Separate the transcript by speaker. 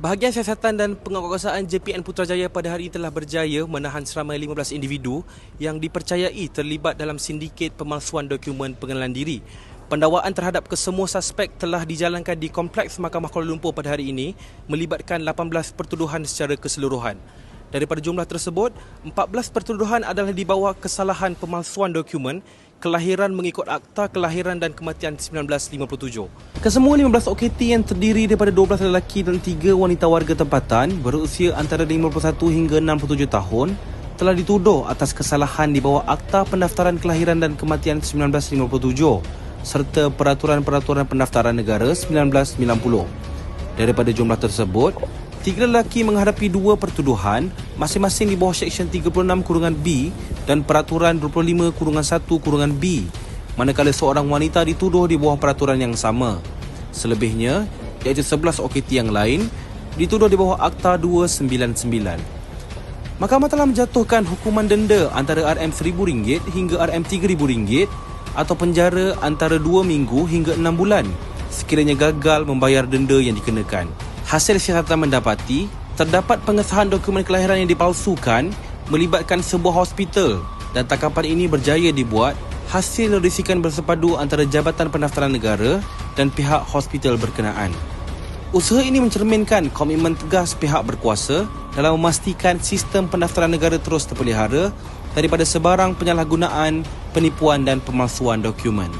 Speaker 1: Bahagian Siasatan dan Penguatkuasaan JPN Putrajaya pada hari ini telah berjaya menahan seramai 15 individu yang dipercayai terlibat dalam sindiket pemalsuan dokumen pengenalan diri. Pendakwaan terhadap kesemua suspek telah dijalankan di Kompleks Mahkamah Kuala Lumpur pada hari ini melibatkan 18 pertuduhan secara keseluruhan. Daripada jumlah tersebut, 14 pertuduhan adalah di bawah kesalahan pemalsuan dokumen kelahiran mengikut Akta Kelahiran dan Kematian 1957. Kesemua 15 OKT yang terdiri daripada 12 lelaki dan 3 wanita warga tempatan berusia antara 51 hingga 67 tahun telah dituduh atas kesalahan di bawah Akta Pendaftaran Kelahiran dan Kematian 1957 serta Peraturan-Peraturan Pendaftaran Negara 1990. Daripada jumlah tersebut, Tiga lelaki menghadapi dua pertuduhan masing-masing di bawah Seksyen 36 kurungan B dan Peraturan 25 kurungan 1 kurungan B manakala seorang wanita dituduh di bawah peraturan yang sama. Selebihnya, iaitu 11 OKT yang lain dituduh di bawah Akta 299. Mahkamah telah menjatuhkan hukuman denda antara RM1,000 hingga RM3,000 atau penjara antara 2 minggu hingga 6 bulan sekiranya gagal membayar denda yang dikenakan hasil siasatan mendapati terdapat pengesahan dokumen kelahiran yang dipalsukan melibatkan sebuah hospital dan tangkapan ini berjaya dibuat hasil risikan bersepadu antara Jabatan Pendaftaran Negara dan pihak hospital berkenaan. Usaha ini mencerminkan komitmen tegas pihak berkuasa dalam memastikan sistem pendaftaran negara terus terpelihara daripada sebarang penyalahgunaan, penipuan dan pemalsuan dokumen.